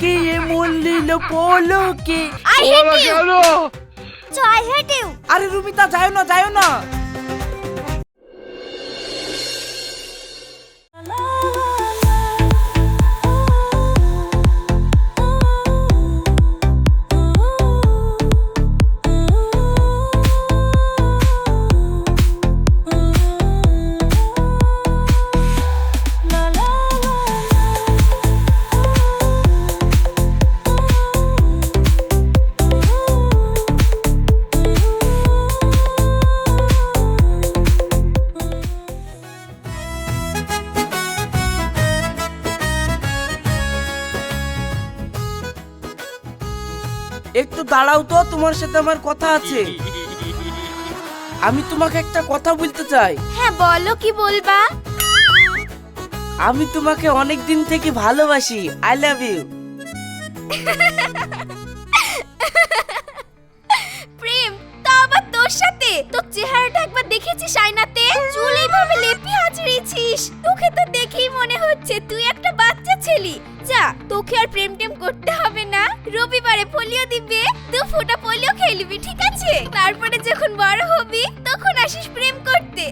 পলকে এমন লীল পলকে। I hate you. I hate you. আরে রুমিতা যাও না যাও না। তোমার সাথে আমার কথা আছে। আমি তোমাকে একটা কথা বলতে চাই। হ্যাঁ বলো কি বলবা? আমি তোমাকে অনেক দিন থেকে ভালোবাসি। আই লাভ ইউ প্রেম তা আবার তোর সাথে? তোর চেহারাটা একবার দেখেছিস আয়নাতে? চুল এইভাবে লেপি আঁচড়িয়েছিস তোকে তো দেখেই মনে হচ্ছে তুই একটা বাচ্চা ছেলি। যা তোকে আর প্রেম টেম করতে হবে না। রবিবারে পোলিও দিবে তুই ফোটা পোলিও খেলবি ঠিক আছে? তারপরে যখন বড় হবি, তখন আসিস প্রেম করতে।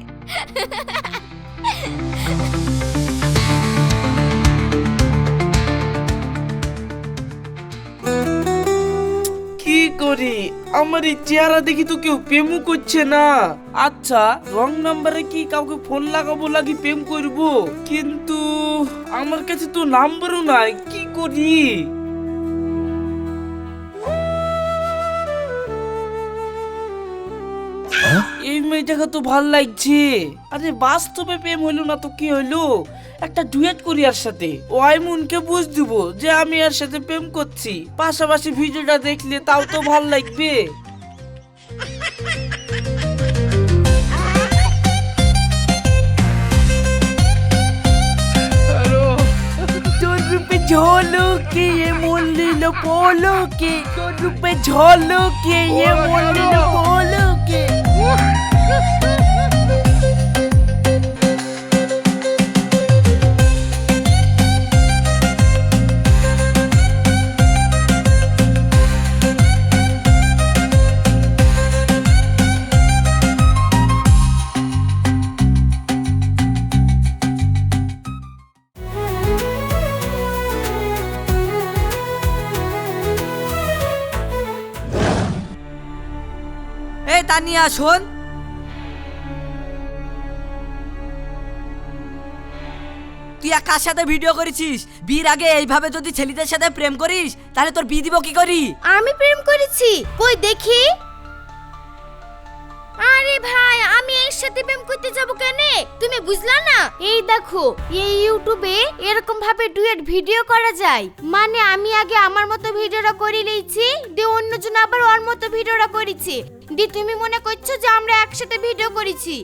কি করি? আমার এই চেহারা দেখি তো কেউ প্রেমও করছে না। আচ্ছা রং নাম্বারে কি কাউকে ফোন লাগাবো লাগি প্রেম করব? কিন্তু আমার কাছে তো নাম্বারও নাই, কি করি? মেয়েটাকে তো ভালো লাগছে। আরে বাস্তবে প্রেম হইল না তো কি হইল? একটা ডুয়েট করি আর সাথে। ও আইমুনকে বুঝ দিব যে আমি এর সাথে প্রেম করছি। পাশাপাশি ভিডিওটা দেখলে তাও তো ভালো লাগবে। ঝলকে এ মন লীল পলকে। তোর রূপে ঝলকে এ মন লীল পলকে। 啊啊啊 এই আসুন। তুই আর কার সাথে ভিডিও করেছিস? বিয়ের আগে এইভাবে যদি ছেলেদের সাথে প্রেম করিস, তাহলে তোর বিয়ে দিব কি করি? আমি প্রেম করেছি। কই দেখি। সাথে প্রেম করতে যাব কেন? তুমি বুঝলা না? এই দেখো এই ইউটিউবে এরকম ভাবে ডুয়েট ভিডিও করা যায়। মানে আমি আগে আমার মতো ভিডিওটা করে নিয়েছি দিয়ে অন্যজন আবার ওর মতো ভিডিওটা করেছি। দি তুমি মনে করছ যে আমরা একসাথে ভিডিও করেছি?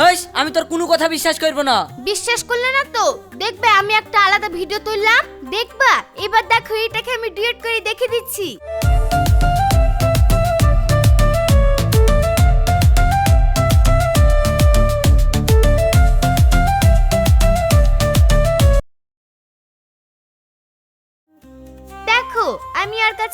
হইস আমি তোর কোনো কথা বিশ্বাস করব না। বিশ্বাস করলে না তো? দেখবে আমি একটা আলাদা ভিডিও তুললাম দেখবা? এবার দেখো এটাকে আমি ডিলিট করে দেখে দিচ্ছি।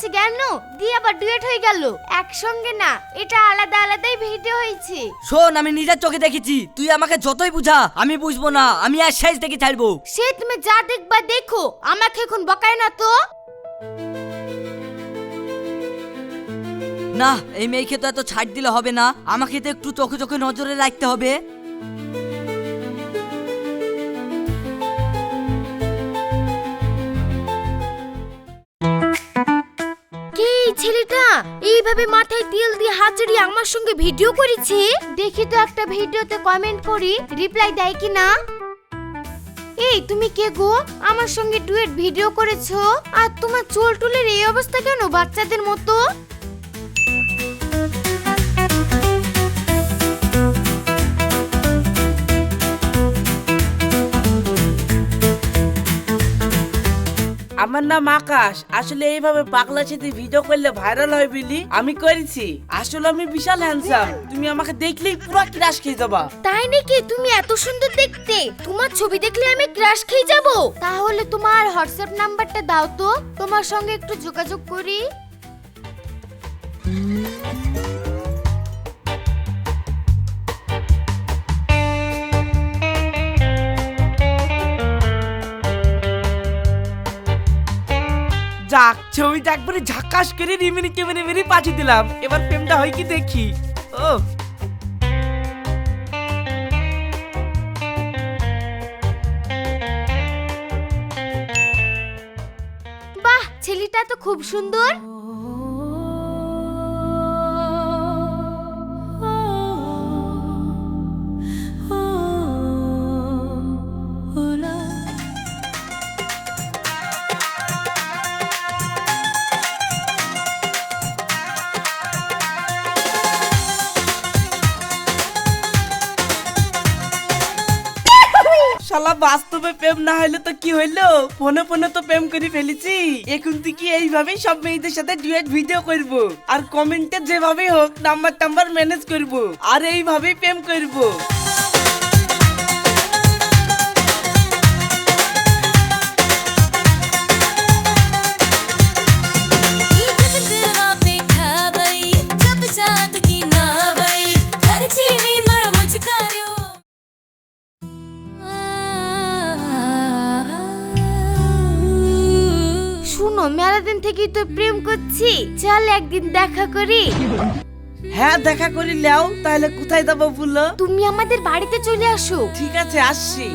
কাছে গেল দিয়ে আবার ডুয়েট হয়ে গেল। একসঙ্গে না এটা আলাদা আলাদাই ভিডিও হয়েছে। শোন আমি নিজের চোখে দেখেছি। তুই আমাকে যতই বুঝা আমি বুঝব না। আমি আর শেষ দেখে ছাড়বো। সে তুমি যা দেখবা দেখো। আমাকে এখন বকায় না তো? না এই মেয়েকে তো এত ছাড় দিলে হবে না। আমাকে তো একটু চোখে চোখে নজরে রাখতে হবে। ছেলেটা, এইভাবে মাথায় তেল দিয়ে হাত আমার সঙ্গে ভিডিও করেছে? দেখি তো একটা ভিডিওতে কমেন্ট করি রিপ্লাই দেয় কি না এই, তুমি কে গো? আমার সঙ্গে ডুয়েট ভিডিও করেছ? আর তোমার চুল টুলের এই অবস্থা কেন বাচ্চাদের মতো? আমার নাম আকাশ। আসলে এইভাবে পাগলা সাথে ভিডিও করলে ভাইরাল হয় বিলি? আমি করেছি। আসলে আমি বিশাল হ্যান্ডসাম তুমি আমাকে দেখলেই পুরো ক্রাশ খেয়ে যাবা। তাই নাকি? তুমি এত সুন্দর দেখতে। তোমার ছবি দেখলে আমি ক্রাশ খেয়ে যাব। তাহলে তোমার হোয়াটসঅ্যাপ নাম্বারটা দাও তো। তোমার সঙ্গে একটু যোগাযোগ করি। যাক, ছবিটা একবারে ঝাকাস করে রিমিনি কেমনে মেরে পাঠিয়ে দিলাম। এবার প্রেমটা হয় কি দেখি। ও। বাহ, ছেলেটা তো খুব সুন্দর। শালা, বাস্তবে প্রেম না হলে তো কি হইল? ফোনে ফোনে তো প্রেম করে ফেলেছি। এখন থেকে এইভাবেই সব মেয়েদের সাথে ডুয়েট ভিডিও করব? আর কমেন্টে যেভাবেই হোক নাম্বার টাম্বার ম্যানেজ করব। আর এইভাবেই প্রেম করব। মেলা দিন থেকেই তো প্রেম করছি। চল একদিন দেখা করি। হ্যাঁ দেখা করি লেও তাহলে কোথায় যাব বলল তুমি আমাদের বাড়িতে চলে আসো। ঠিক আছে আসছি।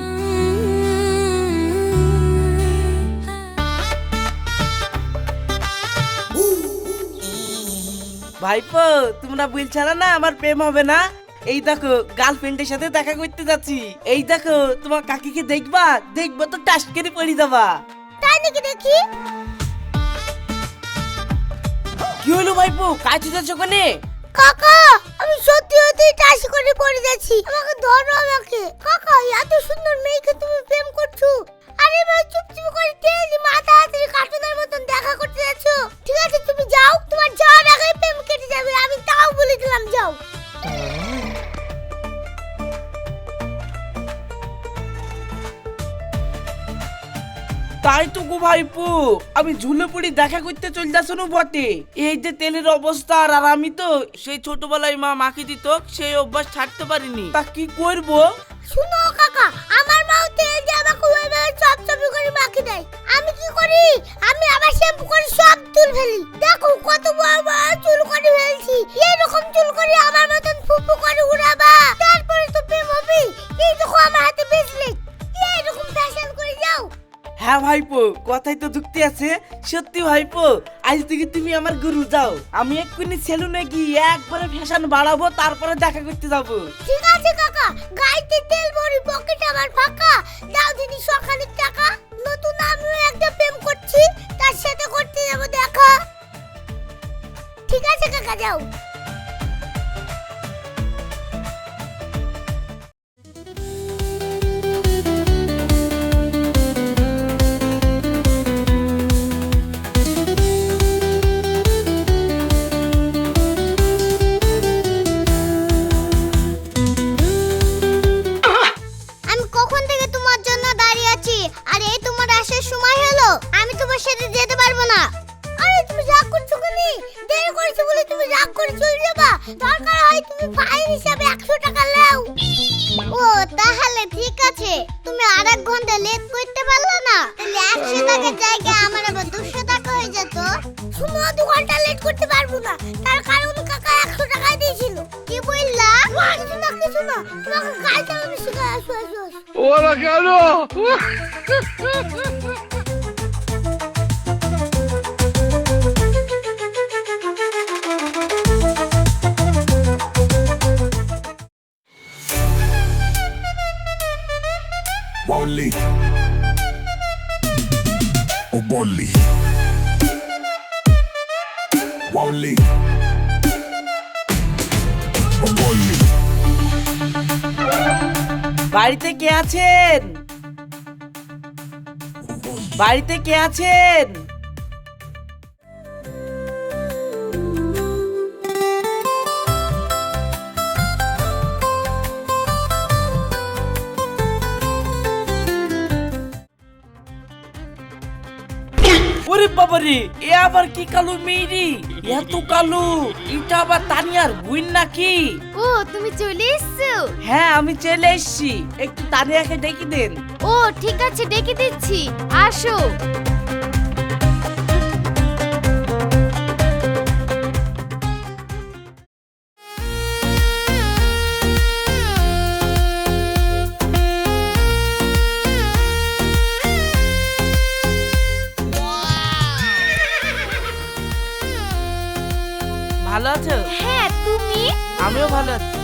ভাইপো তোমরা বলছিলে না আমার প্রেম হবে না? এই দেখো গার্লফ্রেন্ডের সাথে দেখা করতে যাচ্ছি। এই দেখো তোমার কাকিকে দেখবা দেখব তো টাস করে পড়ে যাবা। তাই নাকি দেখি? কি হলো ভাইপো? কাজ যাচ্ছ ওখানে? কাকা আমি সত্যি সত্যি চাষি করে করে যাচ্ছি আমাকে ধরো আমাকে। কাকা এত সুন্দর মেয়েকে তুমি প্রেম করছ। আরে ভাই চুপ চুপ করে তেজি মাথা হাতে কার্টুনের মতন দেখা করতে যাচ্ছ? ঠিক আছে তুমি যাও তোমার যাওয়ার আগে প্রেম কেটে যাবে। আমি তাও বলে দিলাম যাও। তাই তো গো ভাইপো, আমি ঝুলে পড়ি দেখা করতে চল যাচ্ছ না বটে। এই যে তেলের অবস্থা আর আর আমি তো, সেই ছোটবেলায় মা মাকে দিত, সেই অভ্যাস ছাড়তে পারিনি। তা কি করব? শুনো কাকা, আমার মাও তেল দিয়ে আমাকে ওইভাবে চপচপি করে মাখি দেয়। আমি কি করি? আমি আবার শ্যাম্পু করে সব চুল ফেলি। দেখো কত বড় বড় চুল করে ফেলছি। এরকম চুল করে আমার মতন ফুফু করে উড়াবা। তারপরে তো প্রেম এই দেখো আমার হাতে ব্রেসলেট এরকম ফ্যাশন করে যাও। হ্যাঁ ভাইপো, কথাই তো যুক্তি আছে। সত্যি ভাইপো, আজ থেকে তুমি আমার গুরু যাও। আমি এক্ষুনি সেলুনে গিয়ে একবারে ফ্যাশন বাড়াবো, তারপরে দেখা করতে যাব। ঠিক আছে কাকা গাইতে তেল ভরি পকেট আমার ফাঁকা। দাও দিদি সকালে টাকা। নতুন আমিও একটা প্রেম করছি, তার সাথে করতে যাব দেখা। ঠিক আছে কাকা, যাও। কিছু না কিছু না তোমাকে গাড়ি চালানো শেখা আসো আসো আসো Bolli. Oh Bolli. বাড়িতে কে আছেন? বাড়িতে কে আছেন? বাবারে এ আবার কি কালো মেয়েরি? এত কালো এটা আবার তানিয়ার বুইন নাকি? ও তুমি চলে এসছো? হ্যাঁ আমি চলে এসেছি। একটু তানিয়াকে ডেকে দেন। ও ঠিক আছে ডেকে দিচ্ছি। আসো।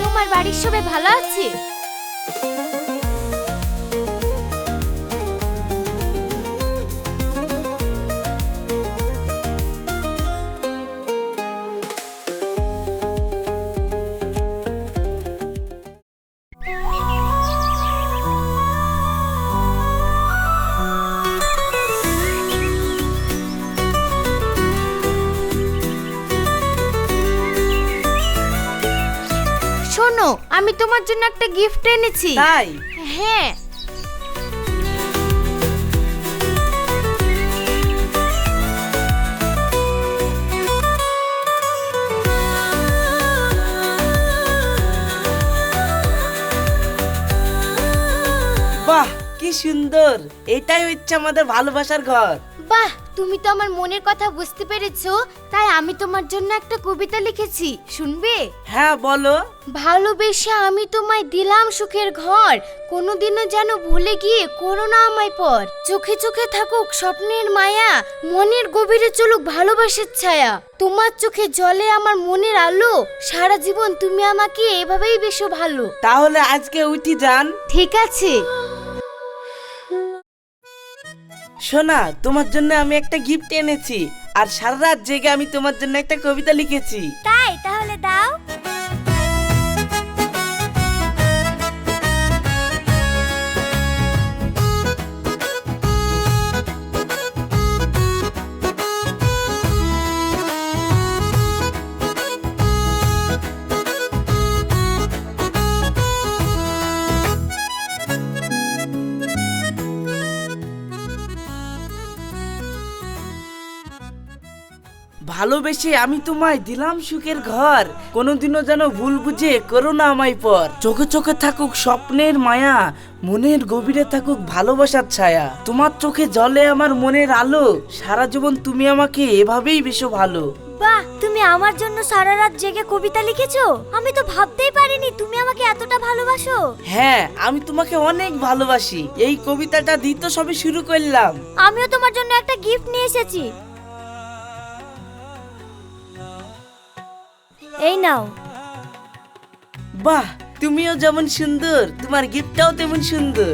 তোমার বাড়ির সবাই ভালো আছে? তোমার জন্য একটা গিফট এনেছি। তাই? হ্যাঁ। বাহ কি সুন্দর। এটাই হচ্ছে আমাদের ভালোবাসার ঘর। বাহ তুমি তো আমার মনের কথা বুঝতে পেরেছ তাই আমি তোমার জন্য একটা কবিতা লিখেছি শুনবে? হ্যাঁ বলো। ভালোবেসে আমি তোমায় দিলাম সুখের ঘর কোনোদিনও যেন ভুলে গিয়ে করো না আমায় পর। চোখে চোখে থাকুক স্বপ্নের মায়া মনের গভীরে চলুক ভালোবাসার ছায়া। তোমার চোখে জলে আমার মনের আলো সারা জীবন তুমি আমাকে এভাবেই বেশো ভালো। তাহলে আজকে উঠি যান ঠিক আছে। শোনা, তোমার জন্য আমি একটা গিফট এনেছি, আর সারা রাত জেগে আমি তোমার জন্য একটা কবিতা লিখেছি। তাই? তাহলে দাও। ভালোবেসে আমি তোমায় দিলাম সুখের ঘর। কোনোদিনও যেন ভুল বুঝে করো না আমায় পর। চোখে চোখে থাকুক স্বপ্নের মায়া মনের গভীরে থাকুক ভালোবাসার ছায়া। তোমার চোখে জলে আমার মনের আলো সারা জীবন তুমি আমাকে এভাবেই বেশো ভালো। বাহ তুমি আমার জন্য সারা রাত জেগে কবিতা লিখেছো? আমি তো ভাবতেই পারিনি তুমি আমাকে এতটা ভালোবাসো। হ্যাঁ আমি তোমাকে অনেক ভালোবাসি। এই কবিতাটা দিতে সবে শুরু করলাম। আমিও তোমার জন্য একটা গিফট নিয়ে এসেছি। এই নাও। বাহ তুমিও যেমন সুন্দর তোমার গিফটটাও তেমন সুন্দর।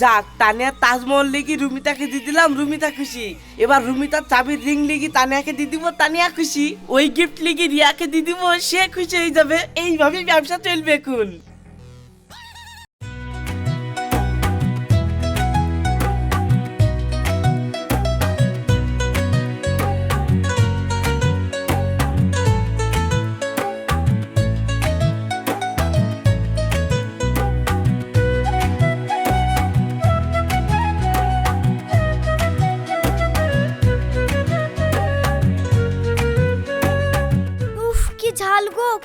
যাক, তানিয়া তাজমহল লিখি রুমিতাকে দিয়ে দিলাম, রুমিতা খুশি। এবার রুমিতার চাবির রিং লিখি তানিয়াকে দিয়ে দিব, তানিয়া খুশি। ওই গিফট লিখি রিয়াকে দিয়ে দিব, সে খুশি হয়ে যাবে। এইভাবে ব্যবসা চলবে এখন।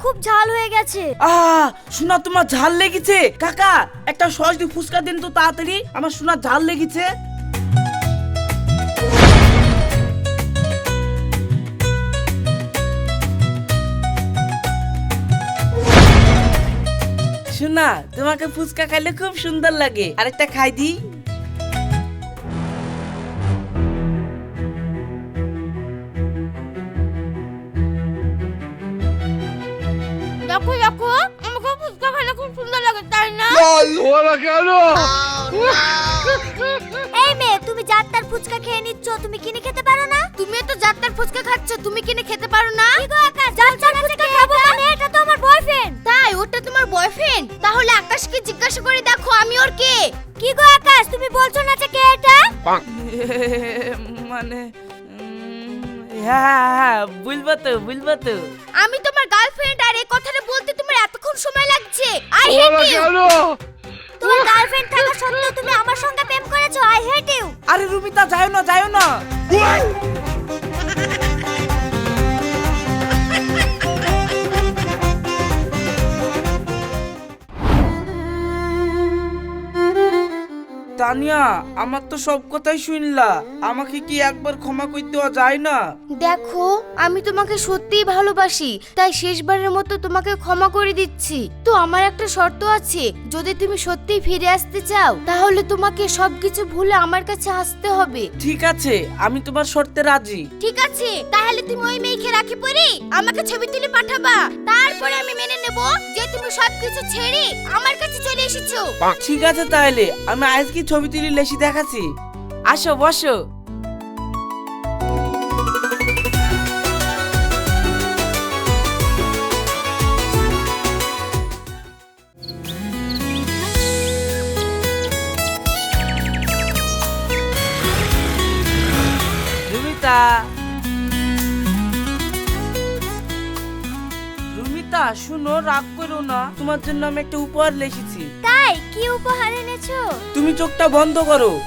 খুব ঝাল হয়ে গেছে। আহ শোনা তোমার ঝাল লেগেছে? কাকা, একটা সস দিয়ে ফুচকা দিন তো তাড়াতাড়ি। আমার শোনা ঝাল লেগেছে। শোনা তোমাকে ফুচকা খাইলে খুব সুন্দর লাগে। আরেকটা খাই দিই তাই না এই মেয়ে তুমি যাত্রার ফুচকা খেয়ে নিচ্ছ তুমি কিনে খেতে পারো না? তুমি তো যাত্রার ফুচকা খাচ্ছ তুমি কিনে খেতে পারো না? কি গো আকাশ যাত্রার ফুচকা খাব মানে এটা তো আমার বয়ফ্রেন্ড তাই ওটা তোমার বয়ফ্রেন্ড তাহলে আকাশকে জিজ্ঞাসা করে দেখো আমি ওর কে? কি গো আকাশ তুমি বলছো না যে কে এটা? মানে হ্যাঁ হ্যাঁ হ্যাঁ বুঝব তো বুঝব তো। আমি তোমার গার্লফ্রেন্ড আর এই কথাটা বলতে তোমার সময় লাগছে। আই হেট ইউ তোমার গার্লফ্রেন্ড থাকা সত্ত্বেও তুমি আমার সঙ্গে প্রেম করেছ আই হেট ইউ আরে রুমিতা যাও না যাও না। তানিয়া আমার তো সব কথাই শুনলা। আমাকে কি একবার ক্ষমা করে দেওয়া যায় না? দেখো আমি তোমাকে সত্যিই ভালোবাসি তাই শেষবারের মতো তোমাকে ক্ষমা করে দিচ্ছি। তো আমার একটা শর্ত আছে যদি তুমি সত্যিই ফিরে আসতে চাও তাহলে তোমাকে সবকিছু ভুলে আমার কাছে আসতে হবে। ঠিক আছে আমি তোমার শর্তে রাজি। ঠিক আছে তাহলে তুমি ওই মেয়েকে রাখি পরে আমাকে ছবি তুলে পাঠাবা। তারপরে আমি মেনে নেব যে তুমি সবকিছু ছেড়ে আমার কাছে চলে এসেছ। ঠিক আছে তাহলে আমি আজকে ছবি তুলি লেসি দেখাছি আসো বসো। রাগ করো না। তোমার জন্য আমি একটা উপহার লেখেছি। তাই? কি উপহার এনেছো? তুমি চোখটা বন্ধ করো।